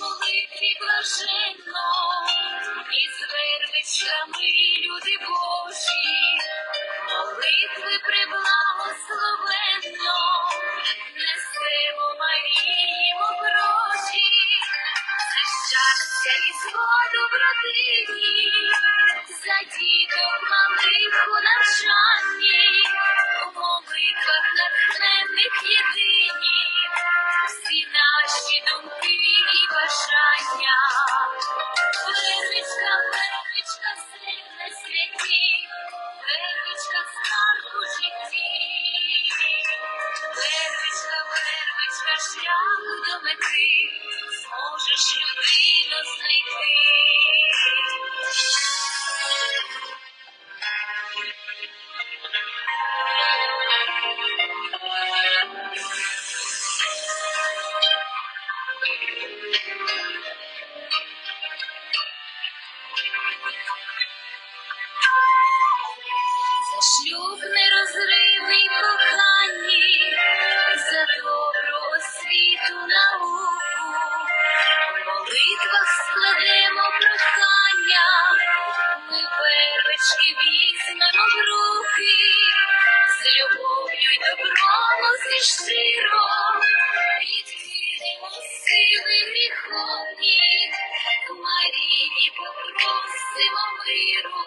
молитві блаженно, із вервичками, люди Божі, молитви приблагословенно, несемо Марії гроші, за щастя і згоду в родині, малих у навчанні, добром усі і відкинемо сили гріховні, Марії попросимо миру.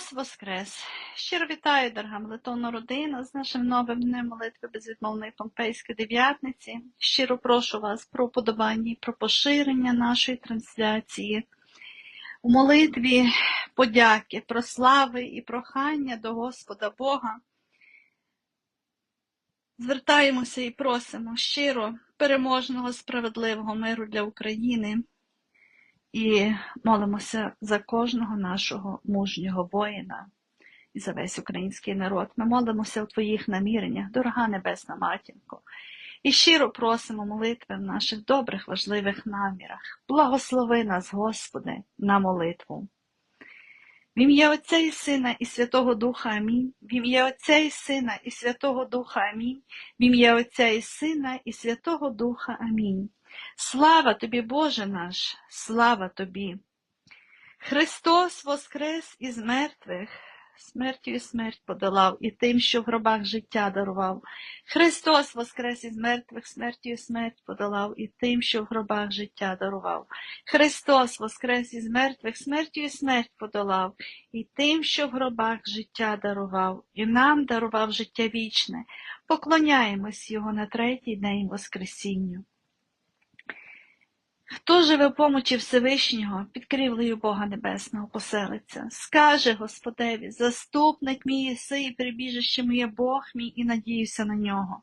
Христос Воскрес! Щиро вітаю, дорога молитовна родина, з нашим новим днем молитви безвідмовної Помпейської дев'ятниці. Щиро прошу вас про уподобання і про поширення нашої трансляції. У молитві подяки, прослави і прохання до Господа Бога. Звертаємося і просимо щиро переможного справедливого миру для України і молимося за кожного нашого мужнього воїна і за весь український народ. Ми молимося у Твоїх наміреннях, дорога Небесна Матінко, і щиро просимо молитви в наших добрих, важливих намірах. Благослови нас, Господи, на молитву. В ім'я Отця і Сина і Святого Духа Амінь. В ім'я Отця і Сина і Святого Духа Амінь. В ім'я Отця і Сина і Святого Духа Амінь. Слава тобі, Боже наш, слава тобі. Христос воскрес із мертвих, смертю і смерть подолав, і тим, що в гробах життя дарував. Христос воскрес із мертвих, смертю і смерть подолав, і тим, що в гробах життя дарував. Христос воскрес із мертвих, смертю і смерть подолав, і тим, що в гробах життя дарував, і нам дарував життя вічне. Поклоняємось Його на третій день Воскресінню. Хто живе помочі Всевишнього, під крівлею Бога Небесного поселиться, скаже Господеві, заступник мій єси і прибіжище моє Бог мій, і надіюся на нього.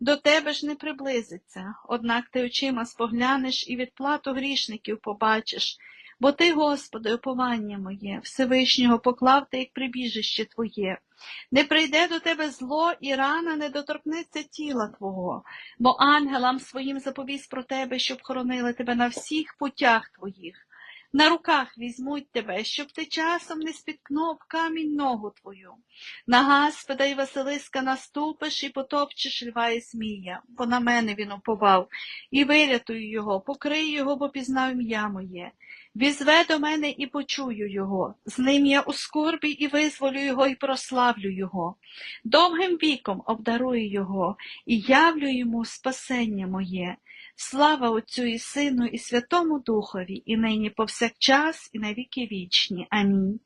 до тебе ж не приблизиться, однак ти очима споглянеш і відплату грішників побачиш. Бо ти, Господи, оповання моє, Всевишнього поклав ти як прибіжище Твоє. Не прийде до тебе зло, і рана не доторкнеться тіла Твого, бо ангелам своїм заповість про тебе, щоб хоронили тебе на всіх путях твоїх. На руках візьмуть тебе, щоб ти часом не спіткнув камінь ногу твою. На Гаспеда й Василиска наступиш і потопчеш льва і змія, бо на мене він уповав, і вирятую його, покрий його, бо пізнав ім'я моє. Візве до мене і почую його, з ним я у скорбі і визволю його, і прославлю його. Довгим віком обдарую його, і явлю йому спасення моє. Слава Отцю і Сину, і Святому Духові, і нині повсякчас, і на віки вічні. Амінь.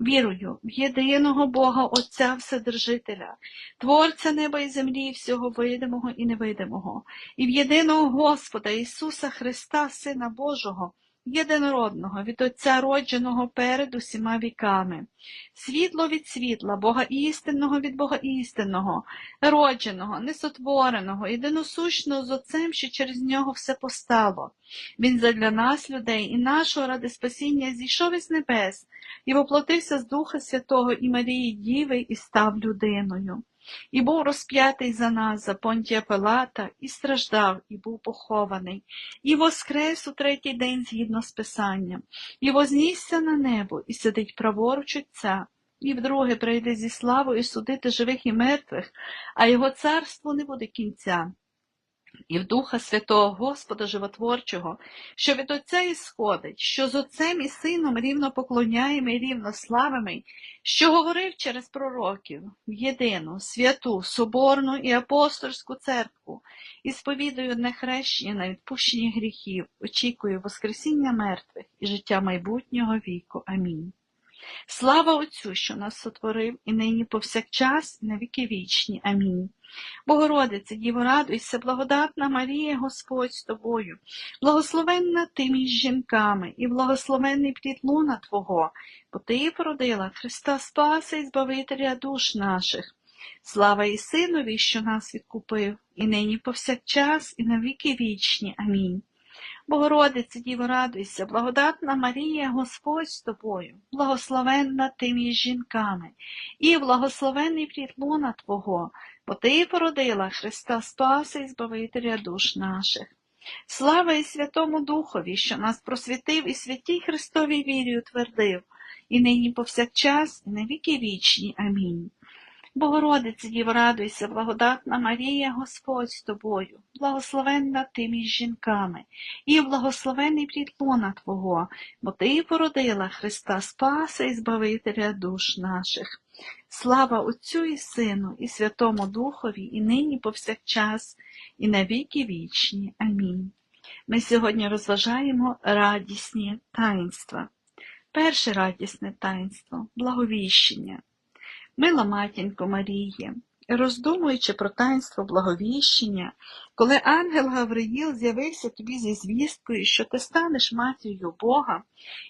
Вірую в єдиного Бога Отця Вседержителя, Творця неба і землі, всього видимого і невидимого, і в єдиного Господа Ісуса Христа, Сина Божого, єдинородного, від Отця родженого перед усіма віками, світло від світла, Бога істинного від Бога істинного, родженого, несотвореного, єдиносущного з Отцем, що через нього все постало. Він задля нас, людей, і нашого ради спасіння зійшов із небес і воплотився з Духа Святого і Марії Діви і став людиною. І був розп'ятий за нас, за понтія Пилата, і страждав, і був похований, і воскрес у третій день згідно з Писанням, і вознісся на небо, і сидить праворуч Отця, і вдруге прийде зі славою судити живих і мертвих, а його царству не буде кінця. І в Духа Святого Господа Животворчого, що від Отця ісходить, що з Отцем і Сином рівно поклоняємо і рівно славимо, що говорив через пророків в єдину, святу, соборну і апостольську церкву, і сповідую одне хрещення на відпущення гріхів, очікую Воскресіння мертвих і життя майбутнього віку. Амінь. Слава Отцю, що нас сотворив, і нині повсякчас, і на віки вічні. Амінь. Богородице, Діво, радуйся, благодатна Марія, Господь з тобою, благословенна ти між жінками, і благословенний плід луна Твого, бо ти породила Христа Спаса і Збавителя душ наших. Слава і Синові, що нас відкупив, і нині повсякчас, і на віки вічні. Амінь. Богородице, Діво, радуйся, благодатна Марія, Господь з тобою, благословенна ти між жінками, і благословений плід Твого, бо ти породила Христа Спаса і Збавителя душ наших. Слава і Святому Духові, що нас просвітив і святій Христовій вірі утвердив, і нині повсякчас, і на віки вічні. Амінь. Богородице, Діво, радуйся, благодатна Марія, Господь з тобою, благословенна ти між жінками, і благословений плід лона Твого, бо ти породила Христа Спаса і Збавителя душ наших. Слава Отцю і Сину, і Святому Духові, і нині повсякчас, і на віки вічні. Амінь. Ми сьогодні розважаємо радісні таїнства. Перше радісне таїнство благовіщення. Мила матінко Маріє, роздумуючи про таїнство благовіщення, коли ангел Гавриїл з'явився тобі зі звісткою, що ти станеш матір'ю Бога,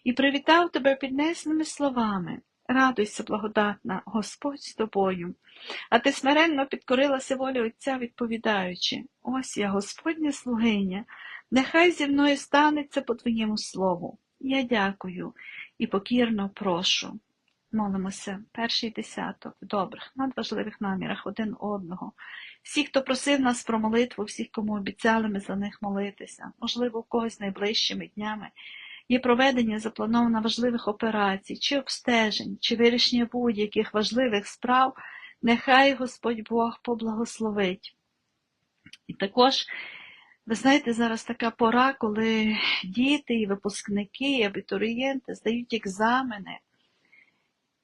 і привітав тебе піднесними словами. Радуйся, благодатна, Господь з тобою. А ти смиренно підкорилася волі Отця, відповідаючи, ось я, Господня слугиня, нехай зі мною станеться по твоєму слову. Я дякую і покірно прошу. Молимося, перший десяток, в добрих, надважливих намірах один одного. Всі, хто просив нас про молитву, всіх, кому обіцяли ми за них молитися, можливо, у когось найближчими днями, є проведення заплановано важливих операцій, чи обстежень, чи вирішення будь-яких важливих справ, нехай Господь Бог поблагословить. І також, ви знаєте, зараз така пора, коли діти, і випускники, і абітурієнти здають екзамени.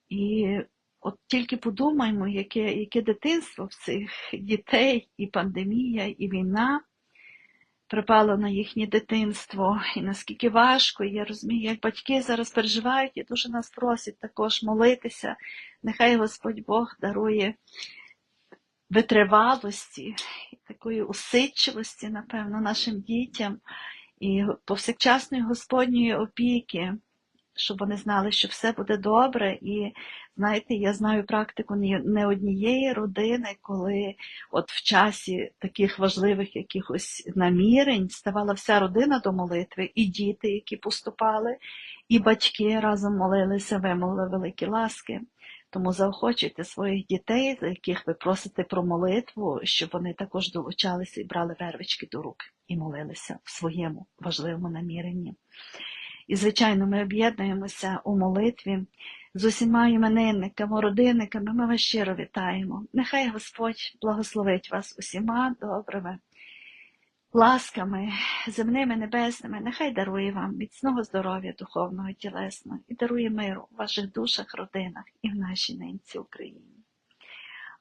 І от тільки подумаймо, яке, яке дитинство в цих дітей, і пандемія, і війна. припало на їхнє дитинство, і наскільки важко, і я розумію, як батьки зараз переживають і дуже нас просять також молитися. Нехай Господь Бог дарує витривалості, такої усидчивості, напевно, нашим дітям і повсякчасної Господньої опіки, щоб вони знали, що все буде добре. І знаєте, я знаю практику не однієї родини, коли от в часі таких важливих якихось намірень ставала вся родина до молитви, і діти, які поступали, і батьки разом молилися, вимолили великі ласки. Тому заохочуйте своїх дітей, за яких ви просите про молитву, щоб вони також долучалися і брали вервички до рук і молилися в своєму важливому наміренні. І, звичайно, ми об'єднуємося у молитві з усіма іменинниками, родинниками. Ми вас щиро вітаємо. Нехай Господь благословить вас усіма добрими ласками, земними, небесними. Нехай дарує вам міцного здоров'я, духовного, тілесного і дарує миру в ваших душах, родинах і в нашій ненці Україні.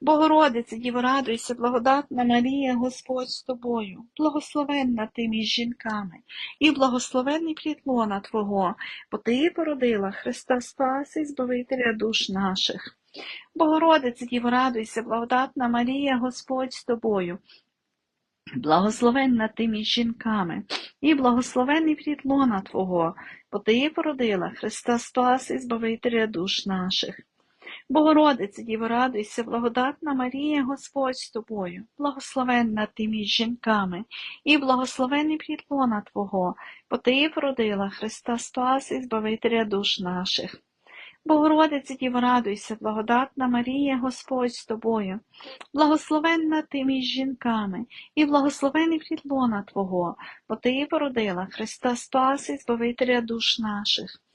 Богородице, Діво, радуйся, благодатна Марія, Господь з тобою, благословенна ти між жінками, і благословенний плід лона Твого, бо ти породила Христа Спаси і Збавителя душ наших. Богородице, Діво, радуйся, благодатна Марія, Господь з тобою, благословенна ти між жінками, і благословенний плід Твого, бо ти породила Христа Спаси і Збавителя душ наших. Богородице, Діво, радуйся, благодатна Марія, Господь з тобою, благословенна ти між жінками, і благословений плід Твого, бо ти породила Христа Спаси і Збавителя душ наших. Богородице, Діво, радуйся, благодатна Марія, Господь з тобою, благословенна ти між жінками, і благословений плід Твого, бо ти породила Христа Спаси і Збавителя душ наших.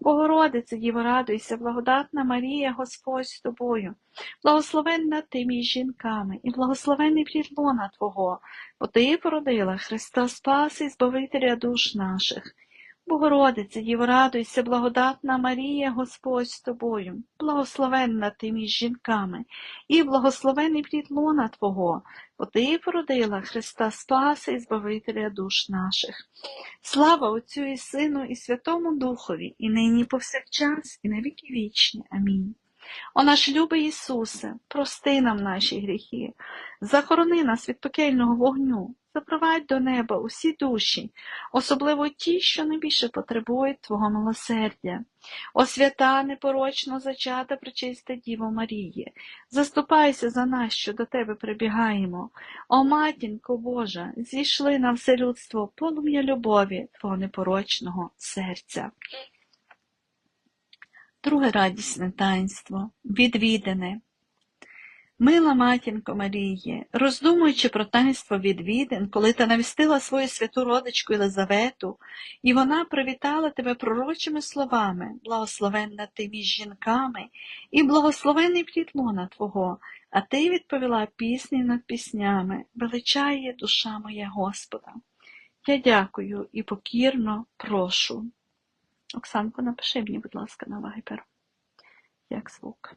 Богородице, Діво, радуйся, благодатна Марія, Господь з тобою, благословенна ти між жінками, і благословенний плід Твого, бо ти породила Христа Спаси і Збавителя душ наших. Богородице, Діво, радуйся, благодатна Марія, Господь з тобою, благословенна ти між жінками, і благословений плід лона Твого, бо ти породила Христа Спаси і Збавителя душ наших. Слава Отцю і Сину, і Святому Духові, і нині повсякчас, і на віки вічні. Амінь. О наш любий Ісусе, прости нам наші гріхи, захорони нас від пекельного вогню, запровадь до неба усі душі, особливо ті, що найбільше потребують Твого милосердя. О свята непорочно зачата причиста Діво Марії, заступайся за нас, що до Тебе прибігаємо. О матінко Божа, зійшли на все людство полум'я любові Твого непорочного серця. Друге радісне таїнство відвідане. Мила матінко Марії, роздумуючи про таїнство відвідин, коли ти навістила свою святу родичку Єлизавету, і вона привітала тебе пророчими словами, благословенна ти між жінками, і благословений плід лона Твого, а ти відповіла пісні над піснями, величає душа моя Господа. Я дякую і покірно прошу. Оксанко, напиши мені, будь ласка, на вайбер, як звук.